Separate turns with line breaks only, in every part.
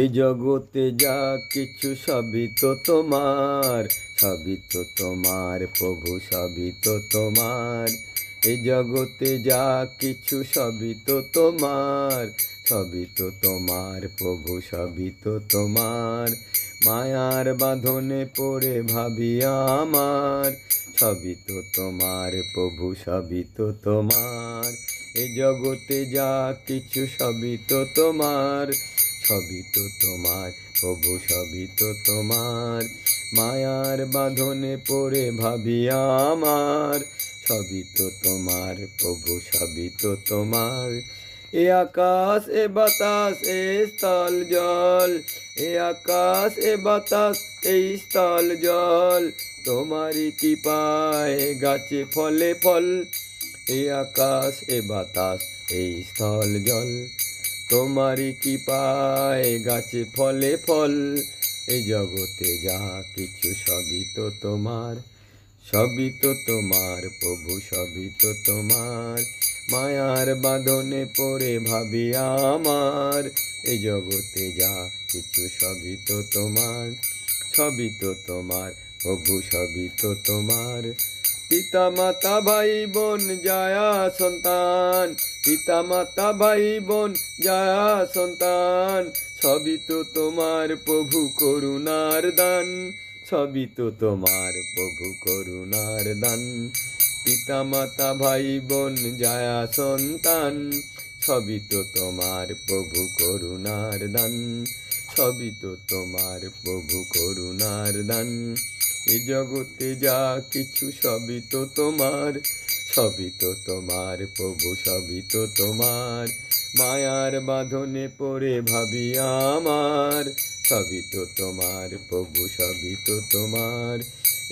এই জগতে যা কিছু সবই তো তোমার সবই তো তোমার প্রভু সবই তো তোমার এই জগতে যা কিছু সবই তো তোমার সবই তো তোমার প্রভু সবই তো তোমার মায়ার বাঁধনে পড়ে ভাবি আমার সবই তো তোমার প্রভু সবই তো তোমার এ জগতে যা কিছু সবই তো তোমার সবই তো তোমার প্রভু সবই তো তোমার মায়ার বাঁধনে পড়ে ভাবি আমার সবই তো তোমার প্রভু সবই তো তোমার এ আকাশ এ বাতাস এ স্থল জল এ আকাশ এ বাতাস এই স্থল জল তোমারই কি পায় গাছে ফলে ফল এ আকাশ এ বাতাস এই স্থল জল তোমারই কি পায় গাছে ফলে ফল এ জগতে যা কিছু সবই তো তোমার সবই তো তোমার প্রভু সবই তো তোমার মায়ার বাঁধনে পড়ে ভাবি আমার এ জগতে যা কিছু সবই তো তোমার সবই তো তোমার প্রভু সবই তো তোমার পিতা মাতা ভাই বোন জায়া সন্তান পিতা মাতা ভাই বোন যায়া সন্তান সবই তো তোমার প্রভু করুণার দান সবই তো তোমার প্রভু করুণার দান পিতা মাতা ভাই বোন জায়া সন্তান সবই তো তোমার প্রভু করুণার দান সবই তো তোমার প্রভু করুণার দান এ জগতে যা কিছু সবই তো তোমার সবই তো তোমার প্রভু সবই তো তোমার মায়ার বাঁধনে পড়ে ভাবি আমার সবই তো তোমার প্রভু সবই তো তোমার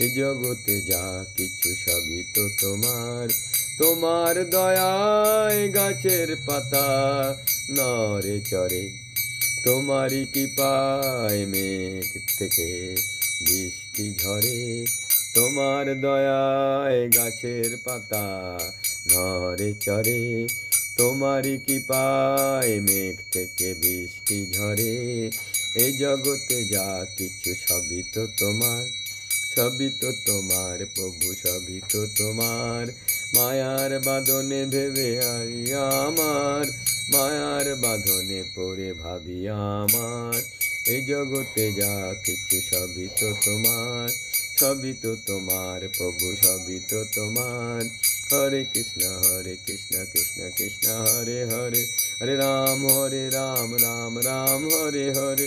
এ জগতে যা কিছু সবই তো তোমার তোমার দয়ায় গাছের পাতা নরে চরে তোমারই কৃপায় মেঘ থেকে বৃষ্টি ঝরে তোমার দয়ায় গাছের পাতা নরে চরে তোমারই কৃপায় মেঘ থেকে বৃষ্টি ঝরে এই জগতে যা কিছু সবই তো তোমার সবই তো তোমার প্রভু সবই তো তোমার মায়ার বাঁধনে ভেবে আই আমার মায়ার বাঁধনে পড়ে ভাবি আমার এই জগতে যা কিছু সবই তো তোমার সবই তো তোমার প্রভু সবই তো তোমার হরে কৃষ্ণ হরে কৃষ্ণ কৃষ্ণ কৃষ্ণ হরে হরে হরে রাম হরে রাম রাম রাম হরে হরে